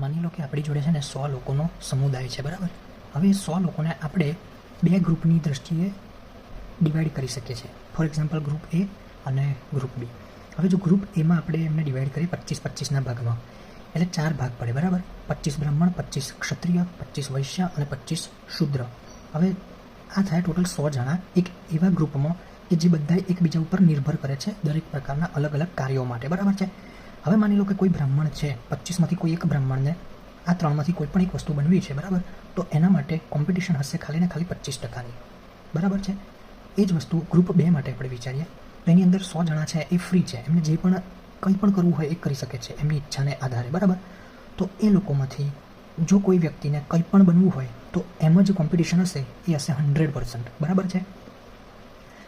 માની લો કે આપણી જોડે છે ને સો લોકોનો સમુદાય છે, બરાબર? હવે સો લોકોને આપણે બે ગ્રુપની દ્રષ્ટિએ ડિવાઈડ કરી શકીએ છીએ. ફોર એક્ઝામ્પલ ગ્રુપ એ અને ગ્રુપ બી હવે જો ગ્રુપ એમાં આપણે એમને ડિવાઈડ કરીએ પચીસ પચીસના ભાગમાં, એટલે ચાર ભાગ પડે, બરાબર? પચીસ બ્રાહ્મણ, પચીસ ક્ષત્રિય, પચીસ વૈશ્ય અને પચીસ શૂદ્ર. હવે આ થાય ટોટલ સો જણા એક એવા ગ્રુપમાં કે જે બધા એકબીજા ઉપર નિર્ભર કરે છે દરેક પ્રકારના અલગ અલગ કાર્યો માટે. બરાબર છે? હવે માની લો કે કોઈ બ્રાહ્મણ છે, પચીસમાંથી કોઈ એક બ્રાહ્મણને આ ત્રણમાંથી કોઈ પણ એક વસ્તુ બનવી છે, બરાબર? તો એના માટે કોમ્પિટિશન હશે ખાલી ને ખાલી પચીસ ટકાની. બરાબર છે? એ જ વસ્તુ ગ્રુપ બે માટે આપણે વિચારીએ. તો એની અંદર સો જણા છે, એ ફ્રી છે. એમને જે પણ કંઈ પણ કરવું હોય એ કરી શકે છે, એમની ઈચ્છાને આધારે, બરાબર? તો એ લોકોમાંથી જો કોઈ વ્યક્તિને કંઈ પણ બનવું હોય, તો એમાં જ કોમ્પિટિશન હશે, એ હશે હંડ્રેડ પર્સન્ટ બરાબર છે?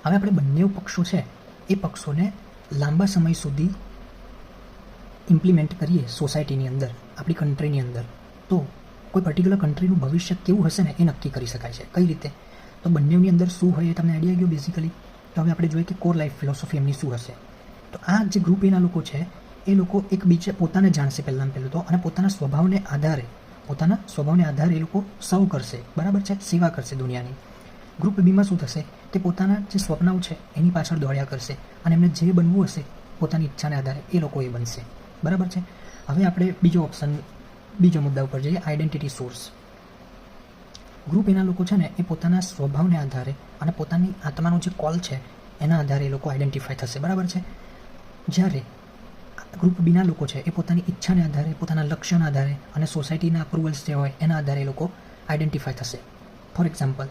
હવે આપણે બંને પક્ષો છે, એ પક્ષોને લાંબા સમય સુધી ઇમ્પ્લિમેન્ટ કરીએ સોસાયટીની અંદર, આપણી કન્ટ્રીની અંદર, તો કોઈ પર્ટિક્યુલર કન્ટ્રીનું ભવિષ્ય કેવું હશે ને એ નક્કી કરી શકાય છે. કઈ રીતે? તો બંનેની અંદર શું હોય એ તમને આઈડિયા ગયો બેઝિકલી તો હવે આપણે જોઈએ કે કોર લાઈફ ફિલોસોફી એમની શું હશે. તો આ જે ગ્રુપ એના લોકો છે, એ લોકો એકબીજા પોતાને જાણશે પહેલાં પહેલું તો, અને પોતાના સ્વભાવને આધારે, પોતાના સ્વભાવને આધારે એ લોકો સર્વ કરશે. બરાબર છે? સેવા કરશે દુનિયાની. ગ્રુપ બીમાં શું થશે? તે પોતાના જે સ્વપ્નાઓ છે, એની પાછળ દોડ્યા કરશે, અને એમને જે બનવું હશે, પોતાની ઈચ્છાને આધારે એ લોકો એ બનશે. બરાબર છે? હવે આપણે બીજો ઓપ્શન બીજો મુદ્દા ઉપર જઈએ આઈડેન્ટિટી સોર્સ ગ્રુપ એના લોકો છે ને, એ પોતાના સ્વભાવને આધારે અને પોતાની આત્માનો જે કોલ છે, એના આધારે એ લોકો આઈડેન્ટિફાય થશે. બરાબર છે? જ્યારે ગ્રુપ બીના લોકો છે, એ પોતાની ઈચ્છાને આધારે, પોતાના લક્ષ્યના આધારે અને સોસાયટીના અપ્રુવલ્સ જે હોય, એના આધારે એ લોકો આઈડેન્ટિફાય થશે. ફોર એક્ઝામ્પલ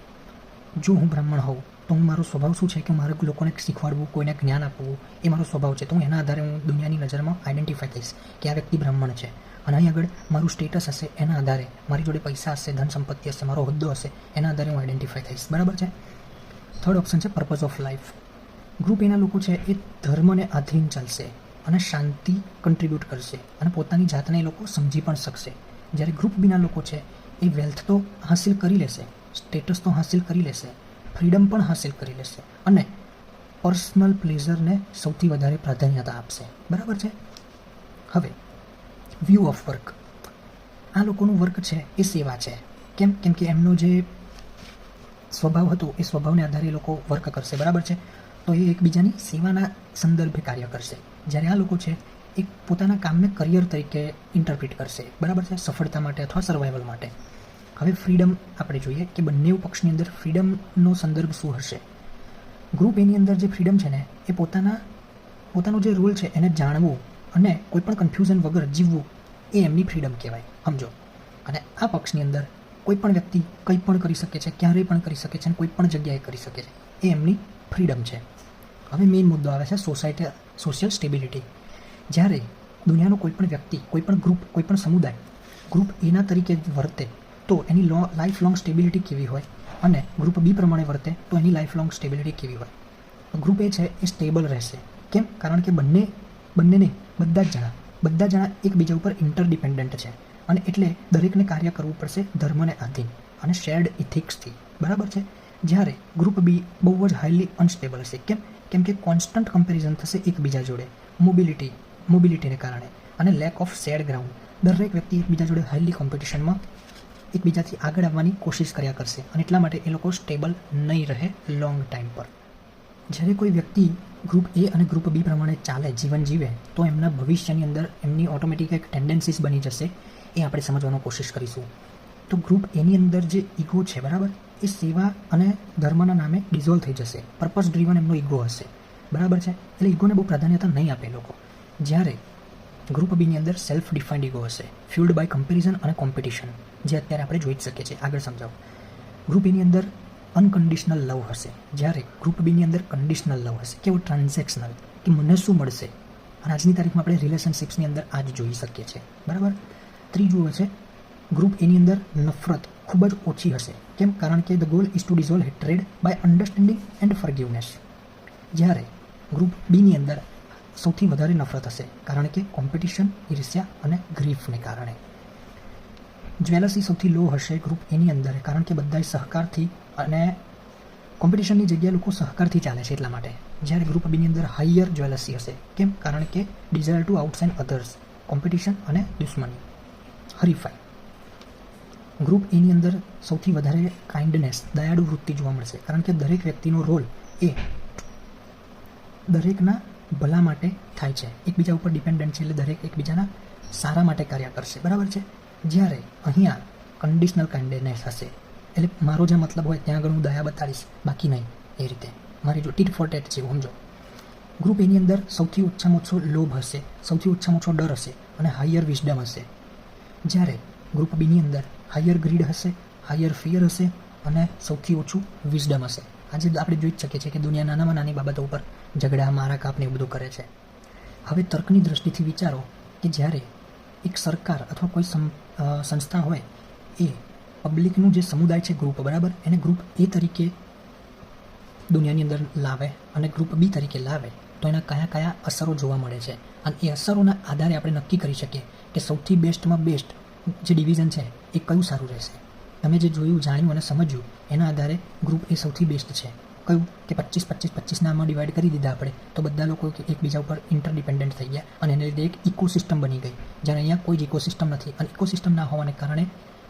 જો હું બ્રાહ્મણ હોઉં, તો હું મારો સ્વભાવ શું છે કે મારે લોકોને શીખવાડવું, કોઈને જ્ઞાન આપવું, એ મારો સ્વભાવ છે. તો એના આધારે હું દુનિયાની નજરમાં આઈડેન્ટિફાય થઈશ કે આ વ્યક્તિ બ્રાહ્મણ છે. અને અહીં આગળ મારું સ્ટેટસ હશે એના આધારે. મારી જોડે પૈસા હશે, ધન સંપત્તિ હશે, મારો હોદ્દો હશે, એના આધારે હું આઈડેન્ટિફાય થઈશ. બરાબર છે? થર્ડ ઓપ્શન છે પર્પઝ ઓફ લાઈફ ગ્રુપ એના લોકો છે, એ ધર્મને આધીન ચાલશે અને શાંતિ કન્ટ્રીબ્યુટ કરશે અને પોતાની જાતને એ લોકો સમજી પણ શકશે. જ્યારે ગ્રુપ બીના લોકો છે, એ વેલ્થ તો હાંસિલ કરી લેશે સ્ટેટસ તો હાંસિલ કરી લેશે. ફ્રીડમ પણ હાંસિલ કરી લેશે. અને પર્સનલ પ્લેઝરને સૌથી વધારે પ્રાધાન્યતા આપશે. બરાબર છે? હવે વ્યૂ ઓફ વર્ક આ લોકોનું વર્ક છે, એ સેવા છે. કેમ? કેમ કે એમનો જે સ્વભાવ હતો, એ સ્વભાવને આધારે એ લોકો વર્ક કરશે. બરાબર છે? તો એ એકબીજાની સેવાના સંદર્ભે કાર્ય કરશે. જ્યારે આ લોકો છે, એ પોતાના કામને કરિયર તરીકે ઇન્ટરપ્રિટ કરશે. બરાબર છે? સફળતા માટે અથવા સર્વાઈવલ માટે. હવે ફ્રીડમ આપણે જોઈએ કે બંને પક્ષની અંદર ફ્રીડમનો સંદર્ભ શું હશે? ગ્રુપ એની અંદર જે ફ્રીડમ છે ને, એ પોતાના, પોતાનો જે રોલ છે એને જાણવું અને કોઈપણ કન્ફ્યુઝન વગર જીવવું એ એમની ફ્રીડમ કહેવાય, સમજો? અને આ પક્ષની અંદર કોઈ પણ વ્યક્તિ કંઈ પણ કરી શકે છે, ક્યારેય પણ કરી શકે છે અને કોઈ પણ જગ્યાએ કરી શકે છે, એ એમની ફ્રીડમ છે. હવે મેઇન મુદ્દો આવે છે સોસાયટી સોશિયલ સ્ટેબિલિટી જ્યારે દુનિયાનો કોઈ પણ વ્યક્તિ, કોઈ પણ ગ્રુપ કોઈ પણ સમુદાય ગ્રુપ એના તરીકે વર્તે તો એની લો લાઈફ લોંગ સ્ટેબિલિટી કેવી હોય? અને ગ્રુપ બી પ્રમાણે વર્તે, તો એની લાઈફ લોંગ સ્ટેબિલિટી કેવી હોય? ગ્રુપ એ છે, એ સ્ટેબલ રહેશે. કેમ? કારણ કે બંને બંને નહીં બધા જ જણા, બધા જણા એકબીજા ઉપર ઇન્ટરડિપેન્ડન્ટ છે. અને એટલે દરેકને કાર્ય કરવું પડશે ધર્મને આધીન અને શેર્ડ ઇથિક્સથી બરાબર છે? જ્યારે ગ્રુપ બી બહુ જ હાઈલી અનસ્ટેબલ હશે કેમ? કેમ કે કોન્સ્ટન્ટ કમ્પેરિઝન થશે એકબીજા જોડે. મોબિલિટી મોબિલિટીને કારણે અને લેક ઓફ શેડ ગ્રાઉન્ડ દરેક વ્યક્તિ એકબીજા જોડે હાઈલી કોમ્પિટિશનમાં એકબીજાથી આગળ આવવાની કોશિશ કર્યા કરશે અને એટલા માટે એ લોકો સ્ટેબલ નહીં રહે લોંગ ટાઈમ પર. જ્યારે કોઈ વ્યક્તિ ગ્રુપ એ અને ગ્રુપ બી પ્રમાણે ચાલે, જીવન જીવે, તો એમના ભવિષ્યની અંદર એમની ઓટોમેટિક એક ટેન્ડન્સીસ બની જશે, એ આપણે સમજવાનો કોશિશ કરીશું. તો ગ્રુપ એની અંદર જે ઈગો છે, બરાબર? એ સેવા અને ધર્મના નામે ડિઝોલ્વ થઈ જશે. પર્પઝ ડ્રીવન એમનો ઈગો હશે. બરાબર છે? એટલે ઈગોને બહુ પ્રાધાન્યતા નહીં આપે લોકો. જ્યારે ગ્રુપ બીની અંદર સેલ્ફ ડિફાઇન્ડ ઇગો હશે ફ્યુલ્ડ બાય કમ્પેરિઝન અને કોમ્પિટિશન જે અત્યારે આપણે જોઈ જ શકીએ છીએ. આગળ સમજાવો. ગ્રુપ એની અંદર અનકન્ડિશનલ લવ હશે. જ્યારે ગ્રુપ બીની અંદર કન્ડિશનલ લવ હશે. કેવું? ટ્રાન્ઝેક્શનલ કે મને શું મળશે? અને આજની તારીખમાં આપણે રિલેશનશિપ્સની અંદર આ જ જોઈ શકીએ છીએ. બરાબર? ત્રીજું હશે, ગ્રુપ એની અંદર નફરત ખૂબ જ ઓછી હશે. કેમ? કારણ કે the goal is to dissolve hatred by understanding and forgiveness જ્યારે ગ્રુપ બીની અંદર સૌથી વધારે નફરત હશે, કારણ કે કોમ્પિટિશન ઈર્ષ્યા અને ગ્રીફને કારણે. જ્વેલસી સૌથી લો હશે ગ્રુપ એની અંદર, કારણ કે બધાય સહકારથી અને કોમ્પિટિશનની જગ્યાએ લોકો સહકારથી ચાલે છે એટલા માટે. જ્યારે ગ્રુપ બીની અંદર હાયર જ્વેલસી હશે. કેમ? કારણ કે desire to outside others competition અને દુશ્મની. હરીફાઈ. ગ્રુપ એની અંદર સૌથી વધારે કાઇન્ડનેસ દયાળુ વૃત્તિ જોવા મળશે, કારણ કે દરેક વ્યક્તિનો રોલ એ દરેકના ભલા માટે થાય છે. એકબીજા ઉપર ડિપેન્ડન્ટ છે એટલે દરેક એકબીજાના સારા માટે કાર્ય કરશે. બરાબર છે? જ્યારે અહીંયા કન્ડિશનલ કાઇન્ડનેસ હશે, એટલે મારો જે મતલબ હોય ત્યાં આગળ હું દયા બતાડીશ, બાકી નહીં એ રીતે. મારી જો ટીટ ફોર ટેટ છે સમજો. ગ્રુપ એની અંદર સૌથી ઓછામાં ઓછો લોભ હશે, સૌથી ઓછામાં ઓછો ડર હશે અને હાયર વિઝડમ હશે. જ્યારે ગ્રુપ બીની અંદર હાયર ગ્રીડ હશે હાયર ફિયર હશે અને સૌથી ઓછું વિઝડમ હશે. આજે આપણે જોઈ જ શકીએ છીએ કે દુનિયા નાનામાં નાની બાબતો ઉપર ઝઘડા, મારા કાપને એવું બધું કરે છે. હવે તર્કની દ્રષ્ટિથી વિચારો કે જ્યારે એક સરકાર અથવા કોઈ સંસ્થા હોય, એ પબ્લિકનું જે સમુદાય છે ગ્રુપ, બરાબર? એને ગ્રુપ એ તરીકે દુનિયાની અંદર લાવે અને ગ્રુપ બી તરીકે લાવે, તો એના કયા કયા અસરો જોવા મળે છે? અને એ અસરોના આધારે આપણે નક્કી કરી શકીએ કે સૌથી બેસ્ટમાં બેસ્ટ જે ડિવિઝન છે, એ કયું સારું રહેશે? તમે જે જોયું, જાણ્યું અને સમજ્યું, એના આધારે ગ્રુપ એ સૌથી બેસ્ટ છે. કયું? કે પચીસ પચીસ પચીસના નામમાં ડિવાઈડ કરી દીધા આપણે. તો બધા લોકો એકબીજા ઉપર ઇન્ટરડિપેન્ડન્ટ થઈ ગયા અને એને લીધે એક ઇકોસિસ્ટમ બની ગઈ. જ્યારે અહીંયા કોઈ જ ઇકોસિસ્ટમ નથી. અને ઇકોસિસ્ટમ ના હોવાને કારણે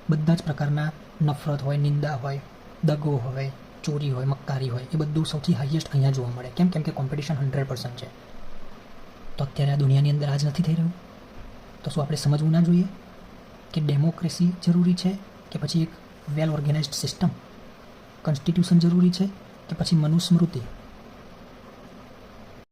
બધા જ પ્રકારના નફરત હોય, નિંદા હોય, દગો હોય, ચોરી હોય, મક્કારી હોય, એ બધું સૌથી હાઈએસ્ટ અહીંયા જોવા મળે. કેમ? કેમ કે કોમ્પિટિશન હંડ્રેડ પર્સન્ટ છે. તો અત્યારે આ દુનિયાની અંદર આ જ નથી થઈ રહ્યું? તો શું આપણે સમજવું ના જોઈએ? કે ડેમોક્રેસી જરૂરી છે? કે પછી એક વેલ ઓર્ગેનાઇઝડ સિસ્ટમ કોન્સ્ટિટ્યુશન જરૂરી છે કે પછી મનુસ્મૃતિ.